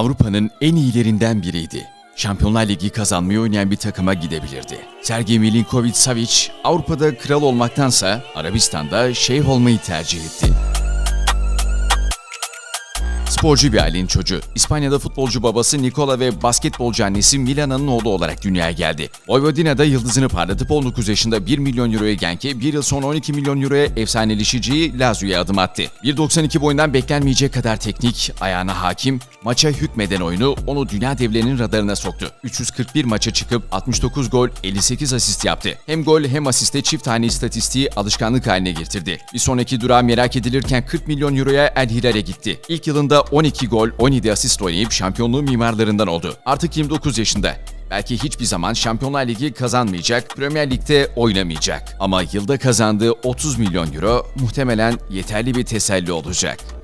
Avrupa'nın en iyilerinden biriydi. Şampiyonlar Ligi kazanmayı oynayan bir takıma gidebilirdi. Sergey Milinkovic-Savic Avrupa'da kral olmaktansa Arabistan'da şeyh olmayı tercih etti. Sporcu bir ailenin çocuğu. İspanya'da futbolcu babası Nikola ve basketbolcu annesi Milana'nın oğlu olarak dünyaya geldi. Vojvodina'da yıldızını parlatıp 19 yaşında 1 milyon euroya genki, bir yıl sonra 12 milyon euroya efsaneleşeceği Lazio'ya adım attı. 1.92 boyundan beklenmeyecek kadar teknik, ayağına hakim, maça hükmeden oyunu onu dünya devlerinin radarına soktu. 341 maça çıkıp 69 gol, 58 asist yaptı. Hem gol hem asiste çift tane istatistiği alışkanlık haline getirdi. Bir sonraki durağı merak edilirken 40 milyon euroya El Hilal'e gitti. İlk yılında 12 gol, 17 asist oynayıp şampiyonluğun mimarlarından oldu. Artık 29 yaşında. Belki hiçbir zaman Şampiyonlar Ligi kazanmayacak, Premier Lig'de oynamayacak. Ama yılda kazandığı 30 milyon euro muhtemelen yeterli bir teselli olacak.